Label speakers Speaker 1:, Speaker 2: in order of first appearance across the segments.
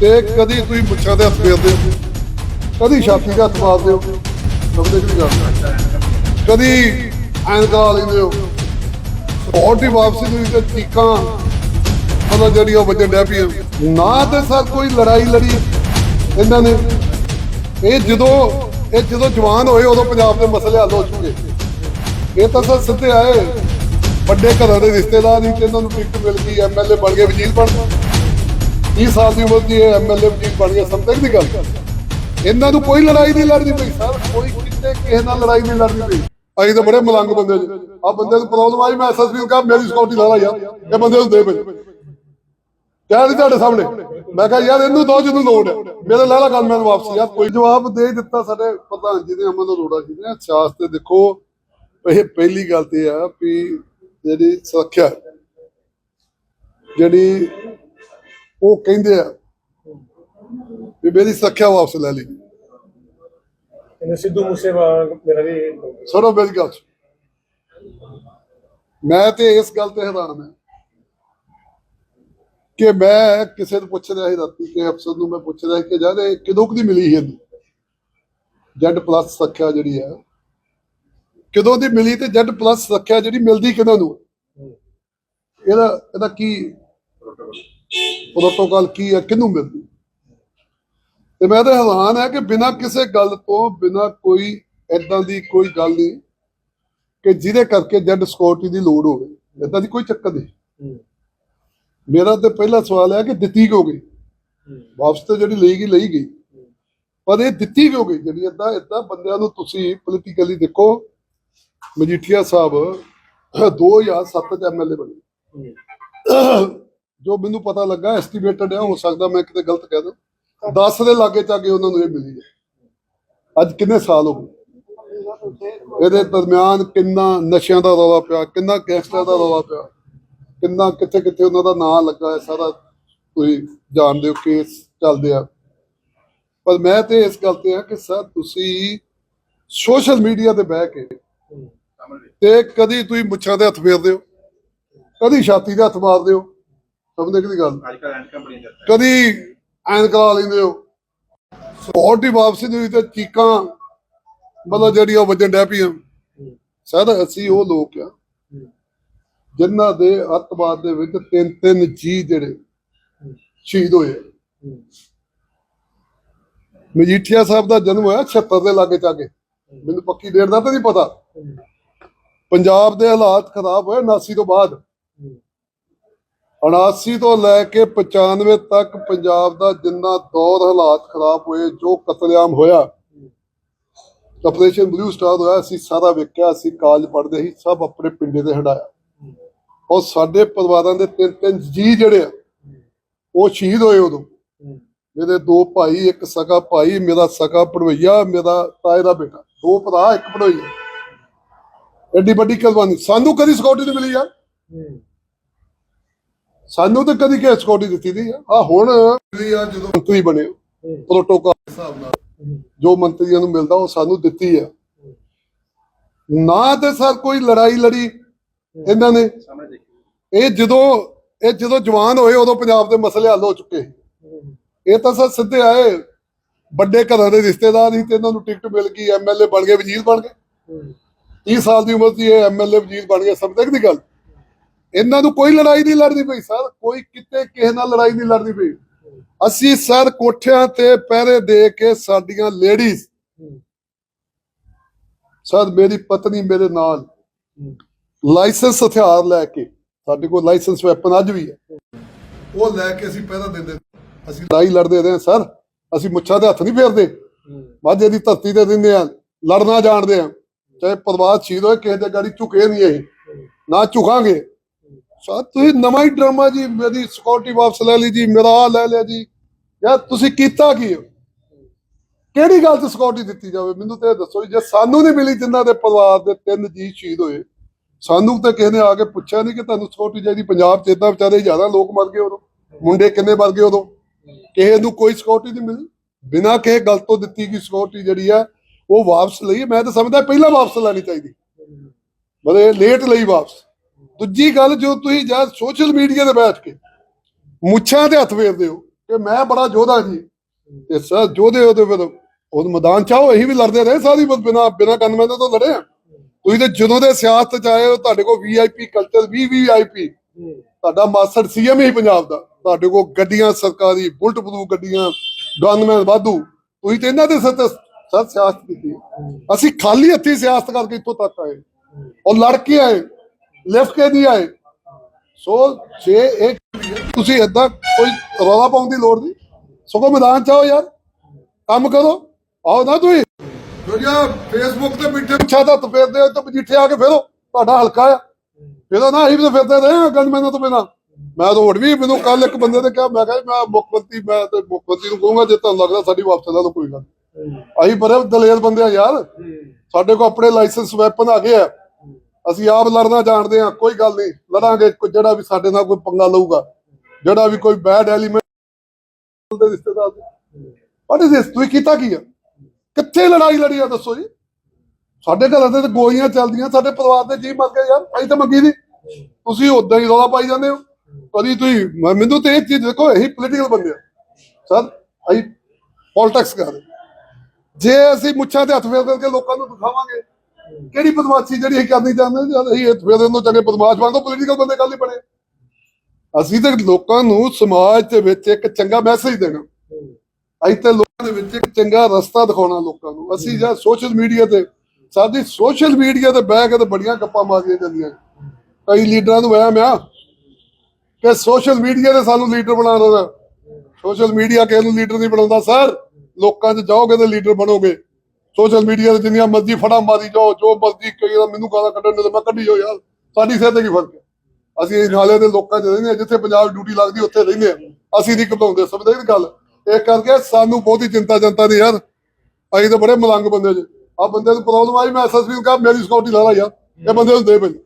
Speaker 1: ਤੇ ਕਦੀ ਤੁਸੀਂ ਮੁੱਛਾਂ ਦੇ ਹੱਥ ਫੇਰਦੇ ਹੋ, ਕਦੀ ਛਾਤੀ ਦੇ ਹੱਥ ਮਾਰਦੇ ਹੋ ਸਮਝਦੇ ਕਿ ਗੱਲ। ਕਦੀ ਐਨਕਾਂ ਲੈਂਦੇ ਹੋ। ਸਪੋਰਟ ਦੀ ਵਾਪਸੀ ਨੂੰ ਤੇ ਚੀਕਾਂ ਮਤਲਬ ਜਿਹੜੀ ਉਹ ਵੱਜਣ ਡੈ ਪਈ ਨਾ ਤੇ ਸਰ ਕੋਈ ਲੜਾਈ ਲੜੀ ਇਹਨਾਂ ਨੇ। ਇਹ ਜਦੋਂ ਇਹ ਜਦੋਂ ਜਵਾਨ ਹੋਏ, ਉਦੋਂ ਪੰਜਾਬ ਦੇ ਮਸਲੇ ਹੱਲ ਹੋ ਚੁੱਕੇ। ਇਹ ਤਾਂ ਸਰ ਸਿੱਧੇ ਆਏ। ਵੱਡੇ ਘਰਾਂ ਦੇ ਰਿਸ਼ਤੇਦਾਰ ਹੀ ਤੇ ਇਹਨਾਂ ਨੂੰ ਟਿਕਟ ਮਿਲ ਗਈ ਐਮਐਲਏ ਬਣ ਗਏ, ਵਜ਼ੀਰ ਬਣ ਗਏ। 30 ਸਾਲ ਦੀ ਉਮਰ ਦੀ ਐਮਐਲਏ ਵਜ਼ੀਰ ਬਣ ਗਏ, ਸਮਝਦੇ ਦੀ ਗੱਲ? ਇਹਨਾਂ ਨੂੰ ਕੋਈ ਲੜਾਈ ਨਹੀਂ ਲੜਨੀ ਪਈ, ਸਰ, ਕੋਈ ਕਿਤੇ ਕਿਸੇ ਨਾਲ ਲੜਾਈ ਨਹੀਂ ਲੜਨੀ ਪਈ। ਅਸੀਂ ਤਾਂ ਬੜੇ ਮਲੰਗ ਬੰਦੇ ਜੀ। ਆ ਬੰਦੇ ਨੂੰ ਪ੍ਰੋਬਲਮ ਆਈ, ਮੈਂ ਐਸਐਸਪੀ ਨੂੰ ਕਹਾ, ਮੇਰੀ ਸਿਕਿਉਰਿਟੀ ਲਾ ਲਾ ਯਾਰ, ਇਹ ਬੰਦੇ ਨੂੰ ਦੇ ਭੇਜ ਕਹਿ ਨਹੀਂ ਤੁਹਾਡੇ ਸਾਹਮਣੇ। ਮੈਂ ਕਿਹਾ, ਯਾਰ, ਇਹਨੂੰ ਦੋ ਜਿਹਨੂੰ ਲੋੜ ਹੈ। ਮੇਰੇ ਲੈ ਲਾ ਗੱਲ, ਮੈਨੂੰ ਵਾਪਸ। ਯਾਰ, ਕੋਈ ਜਵਾਬ ਦੇ ਦਿੱਤਾ ਸਾਡੇ ਪ੍ਰਧਾਨ ਜੀ ਨੇ, ਅਮਨ ਅਰੋੜਾ ਜੀ ਨੇ। ਸਿਆਸਤ ਦੇਖੋ, ਇਹ ਪਹਿਲੀ ਗੱਲ ਤੇ ਆ ਵੀ ਜਿਹੜੀ ਸੁਰੱਖਿਆ, ਜਿਹੜੀ ਉਹ ਕਹਿੰਦੇ ਆ ਵੀ ਮੇਰੀ ਸੁਰੱਖਿਆ ਵਾਪਸ ਲੈ ਲਈ।
Speaker 2: ਇਹਨੇ ਸਿੱਧੂ ਮੂਸੇਵਾਲਾ ਮੇਰਾ ਵੀ
Speaker 1: ਸੁਣੋ ਮੇਰੀ ਗੱਲ ਮੈਂ ਤੇ ਇਸ ਗੱਲ ਤੇ ਹੈਰਾਨ ਹਾਂ ਕਿ ਮੈਂ ਕਿਸੇ ਨੂੰ ਪੁੱਛ ਰਿਹਾ ਸੀ ਰਾਤੀ ਕਿ ਅਫਸਰ ਨੂੰ ਮੈਂ ਪੁੱਛ ਰਿਹਾ ਕਿ ਯਾਰ ਇਹ ਕਿਦੋਂ ਕਦੀ ਮਿਲੀ ਇਹਨੂੰ? ਜੈਡ ਪਲੱਸ ਸੁਰੱਖਿਆ ਜਿਹੜੀ ਹੈ ਕਦੋਂ ਦੀ ਮਿਲੀ ਤੇ ਜੈਡ ਪਲੱਸ ਸੁਰੱਖਿਆ ਜਿਹੜੀ ਮਿਲਦੀ ਕਿਹਨਾਂ ਨੂੰ? ਇਹਦਾ ਇਹਦਾ ਕੀ ਪ੍ਰੋਟੋਕਾਲ ਕੀ ਹੈ? ਕਿਹਨੂੰ ਮਿਲਦੀ? ਤੇ ਮੈਂ ਤਾਂ ਹੈਰਾਨ ਹੈ ਕਿ ਬਿਨਾਂ ਕਿਸੇ ਗੱਲ ਤੋਂ ਬਿਨਾਂ ਕੋਈ ਐਦਾਂ ਦੀ ਕੋਈ ਗੱਲ ਨਹੀਂ ਕਿ ਜਿਹਦੇ ਕਰਕੇ ਜੈਡ ਸਿਕਿਉਰਿਟੀ ਦੀ ਲੋੜ ਹੋਵੇ। ਏਦਾਂ ਦੀ ਕੋਈ ਚੱਕਰ ਨਹੀਂ। ਮੇਰਾ ਤੇ ਪਹਿਲਾ ਸਵਾਲ ਹੈ ਕਿ ਦਿੱਤੀ ਕਿਉਂ ਗਈ? ਵਾਪਸ ਤੇ ਜਿਹੜੀ ਲਈ ਗਈ ਲਈ ਗਈ। ਪਰ ਇਹ ਦਿੱਤੀ ਕਿਉਂ ਗਈ? ਜਿਹੜੀ ਏਦਾਂ ਏਦਾਂ ਬੰਦਿਆਂ ਨੂੰ ਤੁਸੀਂ ਪੋਲੀਟੀਕਲੀ ਦੇਖੋ ਮਜੀਠੀਆ ਸਾਹਿਬ 2007 ਚ ਐਮਐਲਏ ਬਣੇ। ਜੋ ਮੈਨੂੰ ਪਤਾ ਲੱਗਾ ਐਸਟੀਮੇਟਡ ਹੈ ਹੋ ਸਕਦਾ ਮੈਂ ਕਿਤੇ ਗਲਤ ਕਹਿ ਦਾਂ 10 ਦੇ ਲਾਗੇ ਚਾਗੇ ਉਹਨਾਂ ਨੂੰ ਇਹ ਮਿਲੀ ਹੈ। ਅੱਜ ਕਿੰਨੇ ਸਾਲ ਹੋ ਗਏ? ਇਹਦੇ ਦਰਮਿਆਨ ਕਿੰਨਾ ਨਸ਼ਿਆਂ ਦਾ ਰੌਲਾ ਪਿਆ, ਕਿੰਨਾ ਗੈਂਗਸਟਰ ਦਾ ਰੌਲਾ ਪਿਆ, ਕਿੰਨਾ ਕਿੱਥੇ ਕਿੱਥੇ ਉਹਨਾਂ ਦਾ ਨਾਂ ਲੱਗਾ ਹੈ, ਸਾਰਾ ਤੁਸੀਂ ਜਾਣਦੇ ਹੋ ਕੇਸ ਚੱਲਦੇ ਆ। ਪਰ ਮੈਂ ਤੇ ਇਸ ਗੱਲ ਤੇ ਆ ਕਿ ਸਰ, ਤੁਸੀਂ ਸੋਸ਼ਲ ਮੀਡੀਆ ਤੇ ਬਹਿ ਕੇ ਤੇ ਕਦੀ ਤੁਸੀਂ ਮੁੱਛਾਂ ਦੇ ਹੱਥ ਫੇਰਦੇ ਹੋ, ਕਦੀ ਛਾਤੀ ਦੇ ਹੱਥ ਮਾਰਦੇ ਹੋ ਸਮਝਦੇ ਕਿ ਗੱਲ।
Speaker 3: ਅੱਜ ਦਾ
Speaker 1: ਕਦੀ ਐਨਕ ਲਾ ਲੈਂਦੇ ਹੋ। ਸਪੋਰਟ ਦੀ ਵਾਪਸੀ ਨੂੰ ਤੇ ਚੀਕਾਂ ਮਤਲਬ ਜਿਹੜੀ ਉਹ ਵੱਜਣ ਡੈ ਪਈਆਂ। ਸਰ ਅਸੀਂ ਉਹ ਲੋਕ ਆ ਜਿਨ੍ਹਾਂ ਦੇ ਅੱਤਵਾਦ ਦੇ ਵਿੱਚ ਤਿੰਨ ਤਿੰਨ ਜੀ ਜਿਹੜੇ ਸ਼ਹੀਦ ਹੋਏ। ਮਜੀਠੀਆ ਸਾਹਿਬ ਦਾ ਜਨਮ ਹੋਇਆ 76 ਦੇ ਲਾਗੇ ਚਾਗੇ। ਮੈਨੂੰ ਪੱਕੀ ਡੇਟ ਦਾ ਤਾਂ ਨਹੀਂ ਪਤਾ। ਪੰਜਾਬ ਦੇ ਹਾਲਾਤ ਖਰਾਬ ਹੋਏ 79 ਤੋਂ ਬਾਅਦ। 79 ਤੋਂ ਲੈ ਕੇ 95 ਤੱਕ ਪੰਜਾਬ ਦਾ ਜਿੰਨਾ ਦੌਰ ਹਾਲਾਤ ਖਰਾਬ ਹੋਏ, ਜੋ ਕਤਲੇਆਮ ਹੋਇਆ ਆਪਰੇਸ਼ਨ ਬਲੂ ਸਟਾਰ ਹੋਇਆ, ਅਸੀਂ ਸਾਰਾ ਵੇਖਿਆ, ਅਸੀਂ ਕਾਲਜ ਪੜ੍ਹਦੇ ਸੀ, ਸਭ ਆਪਣੇ ਪਿੰਡੇ ਤੇ ਹੰਡਾਇਆ। ਔਰ ਸਾਡੇ ਪਰਿਵਾਰਾਂ ਦੇ ਤਿੰਨ ਤਿੰਨ ਜੀ ਜਿਹੜੇ ਆ, ਉਹ ਸ਼ਹੀਦ ਹੋਏ ਉਦੋਂ। ਮੇਰੇ ਦੋ ਭਾਈ, ਇੱਕ ਸਕਾ ਭਾਈ, ਮੇਰਾ ਸਕਾ ਪੜਵਈਆ ਮੇਰਾ ਤਾਏ ਦਾ ਬੇਟਾ। ਦੋ ਭਰਾ, ਇੱਕ ਪੜਵਈਆ ਐਡੀ ਵੱਡੀ ਕੁਰਬਾਨੀ। ਸਾਨੂੰ ਕਦੀ ਸਿਕਿਉਰਿਟੀ ਨਹੀਂ ਮਿਲੀ ਯਾਰ। ਸਾਨੂੰ ਤਾਂ ਕਦੀ ਕਿਸੇ ਸਿਕਿਉਰਿਟੀ ਦਿੱਤੀ ਨਹੀਂ ਆ। ਹੁਣ ਆ, ਜਦੋਂ ਮੰਤਰੀ ਬਣੇ ਪ੍ਰੋਟੋਕਾਲ ਦੇ ਹਿਸਾਬ ਨਾਲ ਜੋ ਮੰਤਰੀਆਂ ਨੂੰ ਮਿਲਦਾ, ਉਹ ਸਾਨੂੰ ਦਿੱਤੀ ਆ। ਨਾ ਤੇ ਸਰ ਕੋਈ ਲੜਾਈ ਲੜੀ ਇਹਨਾਂ ਨੇ। ਇਹ ਜਦੋਂ ਇਹ ਜਦੋਂ ਜਵਾਨ ਹੋਏ, ਉਦੋਂ ਪੰਜਾਬ ਦੇ ਮਸਲੇ ਹੱਲ ਹੋ ਚੁੱਕੇ ਇਹ ਤਾਂ ਸਰ ਸਿੱਧੇ ਆਏ, ਵੱਡੇ ਘਰਾਂ ਦੇ ਰਿਸ਼ਤੇਦਾਰ ਹੀ ਤੇ ਇਹਨਾਂ ਨੂੰ ਟਿਕਟ ਮਿਲ ਗਈ ਐਮਐਲਏ ਬਣ ਗਏ, ਵਜ਼ੀਰ ਬਣ ਗਏ। 30 ਸਾਲ ਦੀ ਉਮਰ ਦੀ ਇਹ ਐਮਐਲਏ ਵਜ਼ੀਰ ਬਣ ਗਏ, ਸਮਝਦੇ ਕਿ ਗੱਲ? ਇਹਨਾਂ ਨੂੰ ਕੋਈ ਲੜਾਈ ਨਹੀਂ ਲੜਨੀ ਪਈ, ਸਰ। ਕੋਈ ਕਿਤੇ ਕਿਸੇ ਨਾਲ ਲੜਾਈ ਨਹੀਂ ਲੜਨੀ ਪਈ। ਅਸੀਂ, ਸਰ, ਕੋਠਿਆਂ ਤੇ ਪਹਿਰੇ ਦੇ ਕੇ ਸਾਡੀਆਂ ਲੇਡੀਜ਼ ਸਰ, ਮੇਰੀ ਪਤਨੀ ਮੇਰੇ ਨਾਲ ਲਾਇਸੈਂਸ ਹਥਿਆਰ ਲੈ ਕੇ, ਸਾਡੇ ਕੋਲ ਲਾਇਸੈਂਸ ਵੈਪਨ ਅੱਜ ਵੀ ਹੈ। ਉਹ ਲੈ ਕੇ ਅਸੀਂ ਪਹਿਰਾ ਦਿੰਦੇ ਅਸੀਂ ਲੜਾਈ ਲੜਦੇ ਰਹੇ ਹਾਂ ਸਰ। ਅਸੀਂ ਮੁੱਛਾਂ ਦੇ ਹੱਥ ਨਹੀਂ ਫੇਰਦੇ। ਮਾਝੇ ਦੀ ਧਰਤੀ ਤੇ ਦਿੰਦੇ ਆ ਲੜਨਾ ਜਾਣਦੇ ਆ ਚਾਹੇ ਪਰਵਾਹ ਸ਼ਹੀਦ ਹੋਏ, ਕਿਸੇ ਦੇ ਗਾੜੀ ਝੁਕੇ ਨਹੀਂ ਇਹ। ਨਾ ਝੁਕਾਂਗੇ। ਸਰ, ਤੁਸੀਂ ਨਵਾਂ ਹੀ ਡਰਾਮਾ ਜੀ, ਮੇਰੀ ਸਿਕਿਉਰਿਟੀ ਵਾਪਸ ਲੈ ਲਈ ਜੀ, ਮੇਰਾ ਆਹ ਲੈ ਲਿਆ ਜੀ। ਯਾਰ, ਤੁਸੀਂ ਕੀਤਾ ਕੀ ਹੋ? ਕਿਹੜੀ ਗੱਲ ਤੇ ਸਿਕਿਉਰਿਟੀ ਦਿੱਤੀ ਜਾਵੇ? ਮੈਨੂੰ ਤੇ ਦੱਸੋ ਜੇ ਸਾਨੂੰ ਨਹੀਂ ਮਿਲੀ, ਜਿਨ੍ਹਾਂ ਦੇ ਪਰਿਵਾਰ ਦੇ ਤਿੰਨ ਜੀ ਸ਼ਹੀਦ ਹੋਏ, ਸਾਨੂੰ ਤਾਂ ਕਿਸੇ ਨੇ ਆ ਕੇ ਪੁੱਛਿਆ ਨਹੀਂ ਕਿ ਤੁਹਾਨੂੰ ਸਿਕਿਉਰਿਟੀ ਚਾਹੀਦੀ? ਪੰਜਾਬ 'ਚ ਇਦਾਂ ਵਿਚਾਰੇ ਜ਼ਿਆਦਾ ਲੋਕ ਮਰ ਗਏ ਉਦੋਂ। ਮੁੰਡੇ ਕਿੰਨੇ ਮਰ ਗਏ ਉਦੋਂ? ਕਿਸੇ ਨੂੰ ਕੋਈ ਸਿਕਿਉਰਿਟੀ ਨਹੀਂ ਮਿਲੀ। ਬਿਨਾਂ ਕਿਸੇ ਗੱਲ ਤੋਂ ਦਿੱਤੀ ਗਈ ਸਿਕਿਉਰਿਟੀ ਜਿਹੜੀ ਆ, ਉਹ ਵਾਪਸ ਲਈ। ਮੈਂ ਤਾਂ ਸਮਝਦਾ, ਪਹਿਲਾਂ ਵਾਪਸ ਲੈਣੀ ਚਾਹੀਦੀ। ਮਤਲਬ ਲੇਟ ਲਈ ਵਾਪਸ। ਦੂਜੀ ਗੱਲ, ਜੋ ਤੁਸੀਂ ਜਦ ਸੋਸ਼ਲ ਮੀਡੀਆ ਤੇ ਬੈਠ ਕੇ ਮੁੱਛਾਂ ਤੇ ਹੱਥ ਫੇਰਦੇ ਹੋ ਕਿ ਮੈਂ ਬੜਾ ਯੋਧਾ ਜੀ ਤੇ ਸਰ ਯੋਧੇ ਉਹਦੇ ਫਿਰ ਉਹ ਮੈਦਾਨ ਚਾਹੋ ਅਸੀਂ ਵੀ ਲੜਦੇ ਰਹੇ ਸਾਰੀ ਬਿਨਾ ਬਿਨਾ ਗਨਮੈਨ ਤੋਂ ਲੜੇ ਆ ਤੁਸੀਂ ਤੇ ਜਦੋਂ ਦੇ ਸਿਆਸਤ ਚ ਆਏ ਹੋ, ਤੁਹਾਡੇ ਕੋਲ ਵੀਆਈਪੀ ਕਲਚਰ ਵੀ ਵੀਆਈਪੀ ਤੁਹਾਡਾ ਮਾਸਟਰ ਸੀਐਮ ਹੀ ਪੰਜਾਬ ਦਾ। ਤੁਹਾਡੇ ਕੋਲ ਗੱਡੀਆਂ, ਸਰਕਾਰੀ ਬੁਲਟ ਬਲੂ ਗੱਡੀਆਂ, ਗਨਮੈਨ, ਵਾਧੂ। ਤੁਸੀਂ ਤੇ ਇਹਨਾਂ ਦੇ ਸਿਰ ਤੇ ਸਿਆਸਤ ਕੀਤੀ। ਅਸੀਂ ਖਾਲੀ ਹੱਥੀ ਸਿਆਸਤ ਕਰਕੇ ਇੱਥੋਂ ਤੱਕ ਆਏ। ਔਰ ਲੜ ਕੇ ਆਏ। ਲਿਫਟ ਕੇ ਨਹੀਂ ਆਏ। ਸੋ ਜੇ ਇੱਕ ਤੁਸੀਂ ਏਦਾਂ ਕੋਈ ਰੌਲਾ ਪਾਉਣ ਦੀ ਲੋੜ ਨਹੀਂ। ਸਗੋਂ ਮੈਦਾਨ ਚ ਯਾਰ। ਕੰਮ ਕਰੋ। ਆਓ ਨਾ ਤੁਸੀਂ। ਜਿਹੜੀਆਂ ਫੇਸਬੁੱਕ ਤੇ ਮਿੱਠੇ ਪੁੱਛਾ ਤਾਂ ਤਪੇਰਦੇ ਹੋ ਤਾਂ ਮਜੀਠੇ ਆ ਕੇ ਫੇਰੋ। ਤੁਹਾਡਾ ਹਲਕਾ ਆ। ਫੇਰੋ ਨਾ, ਅਸੀਂ ਵੀ ਤਾਂ ਫਿਰਦੇ ਰਹੇ ਹਾਂ ਤੋਂ ਬਿਨਾਂ। ਮੈਂ ਤਾਂ ਹੋਰ ਵੀ ਮੈਨੂੰ ਕੱਲ ਇੱਕ ਬੰਦੇ ਨੇ ਕਿਹਾ, ਮੈਂ ਕਿਹਾ ਮੈਂ ਮੁੱਖ ਮੰਤਰੀ ਮੈਂ ਤੇ ਮੁੱਖ ਮੰਤਰੀ ਨੂੰ ਕਹੂੰਗਾ, ਜੇ ਤੁਹਾਨੂੰ ਲੱਗਦਾ ਸਾਡੀ ਵਾਪਸ ਲੈ ਲਓ ਕੋਈ ਗੱਲ ਅਸੀਂ ਪਰ ਦਲੇਰ ਬੰਦੇ ਆ ਯਾਰ। ਸਾਡੇ ਕੋਲ ਆਪਣੇ ਲਾਇਸੈਂਸ ਵੈਪਨ ਆ ਗਏ ਆ। ਅਸੀਂ ਆਪ ਲੜਨਾ ਜਾਣਦੇ ਆ ਕੋਈ ਗੱਲ ਨਹੀਂ। ਲੜਾਂਗੇ ਜਿਹੜਾ ਵੀ ਸਾਡੇ ਨਾਲ ਕੋਈ ਪੰਗਾ ਲਊਗਾ। ਜਿਹੜਾ ਵੀ ਕੋਈ ਬੈਡ ਐਲੀਮੈਂਟ ਦੇ ਰਿਸ਼ਤੇਦਾਰ ਵਾਟ ਇਜ਼ ਦਿਸ ਤੁਸੀਂ ਕੀਤਾ ਕੀ ਆ? ਕਿੱਥੇ ਲੜਾਈ ਲੜੀ ਆ, ਦੱਸੋ ਜੀ। ਸਾਡੇ ਘਰਾਂ ਤੇ ਗੋਲੀਆਂ ਚੱਲਦੀਆਂ, ਸਾਡੇ ਪਰਿਵਾਰ ਦੇ ਜੀ ਮਰ ਗਏ ਯਾਰ, ਅਸੀਂ ਤਾਂ ਮੰਗੀ ਨਹੀਂ ਤੁਸੀਂ ਉਦਾਂ ਹੀ ਰੌਲਾ ਪਾਈ ਜਾਂਦੇ ਹੋ। ਕਦੀ ਤੁਸੀਂ ਮੈਨੂੰ ਤੇ ਇਹ ਚੀਜ਼ ਦੇਖੋ ਇਹੀ ਪੋਲੀਟੀਕਲ ਬੰਦੇ ਆ ਸਰ, ਅਸੀਂ ਪੋਲਿਟਿਕਸ ਕਰ ਰਹੇ ਜੇ ਅਸੀਂ ਮੁੱਛਾਂ ਤੇ ਹੱਥ ਫੇਰ ਕਰਕੇ ਲੋਕਾਂ ਨੂੰ ਦਿਖਾਵਾਂਗੇ ਕਿਹੜੀ ਬਦਮਾਸ਼ੀ ਜਿਹੜੀ ਅਸੀਂ ਕਰਨੀ ਚਾਹੁੰਦੇ ਜਦ ਅਸੀਂ ਹੱਥ ਫੇਰਨ ਨੂੰ ਚੰਗੇ ਬਦਮਾਸ਼ ਬਣ ਤੋਂ ਪੋਲੀਟੀਕਲ ਬੰਦੇ ਕੱਲ ਹੀ ਬਣੇ। ਅਸੀਂ ਤੇ ਲੋਕਾਂ ਨੂੰ ਸਮਾਜ ਦੇ ਵਿੱਚ ਇੱਕ ਚੰਗਾ ਮੈਸੇਜ ਦੇਣਾ। ਅਸੀਂ ਤੇ ਲੋਕਾਂ ਦੇ ਵਿੱਚ ਇੱਕ ਚੰਗਾ ਰਸਤਾ ਦਿਖਾਉਣਾ ਲੋਕਾਂ ਨੂੰ। ਅਸੀਂ ਜਾਂ ਸੋਸ਼ਲ ਮੀਡੀਆ ਤੇ, ਸਾਡੀ ਸੋਸ਼ਲ ਮੀਡੀਆ ਤੇ ਬਹਿ ਕੇ ਤੇ ਬੜੀਆਂ ਗੱਪਾਂ ਮਾਰੀਆਂ ਜਾਂਦੀਆਂ। ਕਈ ਲੀਡਰਾਂ ਨੂੰ ਵਹਿਮ ਆ ਕਿ ਸੋਸ਼ਲ ਮੀਡੀਆ ਤੇ ਸਾਨੂੰ ਲੀਡਰ ਬਣਾ ਦੇਣਾ। ਸੋਸ਼ਲ ਮੀਡੀਆ ਕਿਸੇ ਨੂੰ ਲੀਡਰ ਨਹੀਂ ਬਣਾਉਂਦਾ ਸਰ ਲੋਕਾਂ 'ਚ ਜਾਓਗੇ ਤੇ ਲੀਡਰ ਬਣੋਗੇ। ਸੋਸ਼ਲ ਮੀਡੀਆ ਤੇ ਜਿੰਨੀਆਂ ਮਰਜ਼ੀ ਫੜਾ ਮਾਰੀ ਜਾਓ, ਜੋ ਮਰਜ਼ੀ ਕਈ ਮੈਨੂੰ ਗਾਲਾਂ ਕੱਢਣ ਨੂੰ ਤੇ ਮੈਂ ਕੱਢੀ ਜਾਓ ਯਾਰ। ਸਾਡੀ ਸਿਹਤ ਤੇ ਕੀ ਫ਼ਰਕ ਹੈ? ਅਸੀਂ ਨਾਲੇ ਦੇ ਲੋਕਾਂ 'ਚ ਰਹਿੰਦੇ ਜਿੱਥੇ ਪੰਜਾਬ ਡਿਊਟੀ ਲੱਗਦੀ, ਉੱਥੇ ਰਹਿੰਦੇ ਆ ਅਸੀਂ ਨਹੀਂ ਘਬਰਾਉਂਦੇ, ਸਮਝਦੇ ਇਹ ਗੱਲ? ਇਹ ਕਰਕੇ ਸਾਨੂੰ ਬਹੁਤੀ ਚਿੰਤਾ ਜਨਤਾ ਦੀ ਯਾਰ। ਅਸੀਂ ਤਾਂ ਬੜੇ ਮਲੰਗ ਬੰਦੇ ਜੇ। ਆ ਬੰਦੇ ਨੂੰ ਪ੍ਰੋਬਲਮ ਆਈ, ਮੈਂ ਐਸਐਸਪੀ ਨੂੰ ਕਿਹਾ, ਮੇਰੀ ਸਿਕਿਉਰਿਟੀ ਲਾ ਲਾ ਯਾਰ। ਇਹ ਬੰਦੇ ਨੂੰ ਦੇ ਪਹਿਲੇ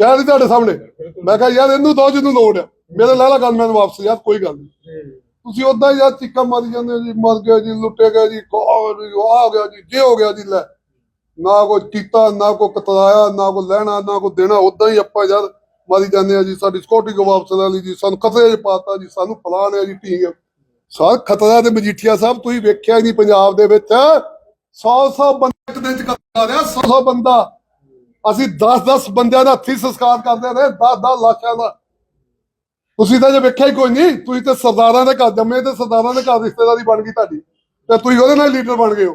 Speaker 1: ਕਹਿ ਨਹੀਂ ਤੁਹਾਡੇ ਸਾਹਮਣੇ। ਮੈਂ ਕਿਹਾ, ਯਾਰ, ਇਹਨੂੰ ਦੋ ਜਿਹਨੂੰ ਲੋੜ ਆ ਮੇਰੇ ਲਾ ਲਾ ਗੱਲ ਮੈਨੂੰ ਵਾਪਸ, ਯਾਰ, ਕੋਈ ਗੱਲ ਨਹੀਂ। ਤੁਸੀਂ ਉਦਾਂ ਹੀ ਯਾਰ ਚੀਕਾਂ ਮਾਰੀ ਜਾਂਦੇ ਹੋ ਜੀ, ਮਰ ਗਿਆ ਜੀ ਲੁੱਟੇ ਗਿਆ ਜੀ, ਕੋ ਆ ਗਿਆ ਜੀ, ਜੇ ਹੋ ਗਿਆ ਜੀ, ਲੈ। ਨਾ ਕੋਈ ਕੀਤਾ, ਨਾ ਕੋਈ ਕਤਰਾਇਆ, ਨਾ ਕੋਈ ਲੈਣਾ, ਨਾ ਕੋਈ ਦੇਣਾ ਉਦਾਂ ਹੀ ਆਪਾਂ ਯਾਰ ਮਾਰੀ ਜਾਂਦੇ ਆ ਜੀ, ਸਾਡੀ ਸਿਕਿਉਰਿਟੀ ਕੋ ਵਾਪਸ ਲੈ ਲਈ ਜੀ, ਸਾਨੂੰ ਖਤਰੇ 'ਚ ਪਾਤਾ ਜੀ, ਸਾਨੂੰ ਫਲਾਣ ਹੈ ਜੀ ਠੀਕ ਹੈ ਸਰ, ਖਤਰਾ ਤੇ ਮਜੀਠੀਆ ਸਾਹਿਬ ਤੁਸੀਂ ਵੇਖਿਆ ਹੀ ਨਹੀਂ ਪੰਜਾਬ ਦੇ ਵਿੱਚ। 100 100 ਬੰਦੇ ਇੱਕ ਦਿਨ ਚ ਕਤਰਾ ਰਿਹਾ 100 100 ਬੰਦਾ। ਅਸੀਂ 10 10 ਬੰਦਿਆਂ ਦਾ ਹੱਥੀ ਸੰਸਕਾਰ ਕਰਦੇ ਰਹੇ 10 10 ਲਾਸ਼ਾਂ ਦਾ। ਤੁਸੀਂ ਤਾਂ ਜੇ ਵੇਖਿਆ ਹੀ ਕੋਈ ਨਹੀਂ, ਤੁਸੀਂ ਤਾਂ ਸਰਦਾਰਾਂ ਦੇ ਘਰ ਜੰਮੇ ਤੇ ਸਰਦਾਰਾਂ ਦੇ ਘਰ ਰਿਸ਼ਤੇਦਾਰੀ ਬਣ ਗਈ ਤੁਹਾਡੀ। ਤੇ ਤੁਸੀਂ ਉਹਦੇ ਨਾਲ ਲੀਡਰ ਬਣ ਗਏ ਹੋ।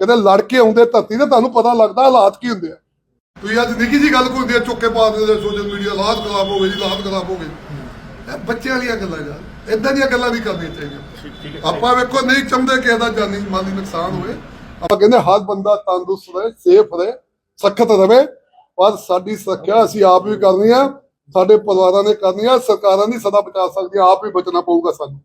Speaker 1: ਕਿਤੇ ਲੜ ਕੇ ਆਉਂਦੇ ਧਰਤੀ ਤੇ ਤੁਹਾਨੂੰ ਪਤਾ ਲੱਗਦਾ ਹਾਲਾਤ ਕੀ ਹੁੰਦੇ ਆ। ਤੁਸੀਂ ਅੱਜ ਨਿੱਕੀ ਜੀ ਗੱਲ ਕੋਈ ਹੁੰਦੀ ਆ, ਚੁੱਕੇ ਪਾ ਦਿੰਦੇ ਸੋਸ਼ਲ ਮੀਡੀਆ ਹਾਲਾਤ ਖਰਾਬ ਹੋ ਗਏ ਜੀ, ਹਾਲਾਤ ਖਰਾਬ ਹੋ ਗਏ। ਇਹ ਬੱਚਿਆਂ ਵਾਲੀਆਂ ਗੱਲਾਂ ਯਾਰ ਇਦਾਂ ਦੀਆਂ ਗੱਲਾਂ ਨਹੀਂ ਕਰਨੀਆਂ ਚਾਹੀਦੀਆਂ। ਆਪਾਂ ਵੇਖੋ, ਨਹੀਂ ਚਾਹੁੰਦੇ ਕਿ ਇਹਦਾ ਜਾਨੀ ਮਾਲੀ ਨੁਕਸਾਨ ਹੋਵੇ। ਆਪਾਂ ਕਹਿੰਦੇ ਹਰ ਬੰਦਾ ਤੰਦਰੁਸਤ ਰਹੇ ਸੇਫ ਰਹੇ, ਸਖਤ ਰਹੇ। ਪਰ ਸਾਡੀ ਸੁਰੱਖਿਆ ਅਸੀਂ ਆਪ ਵੀ ਕਰਨੀ ਆ। ਸਾਡੇ ਪਰਿਵਾਰਾਂ ਨੇ ਕਰਨੀ ਆ ਸਰਕਾਰਾਂ ਨਹੀਂ ਸਦਾ ਬਚਾ ਸਕਦੀਆਂ, ਆਪ ਹੀ ਬਚਣਾ ਪਊਗਾ ਸਾਨੂੰ।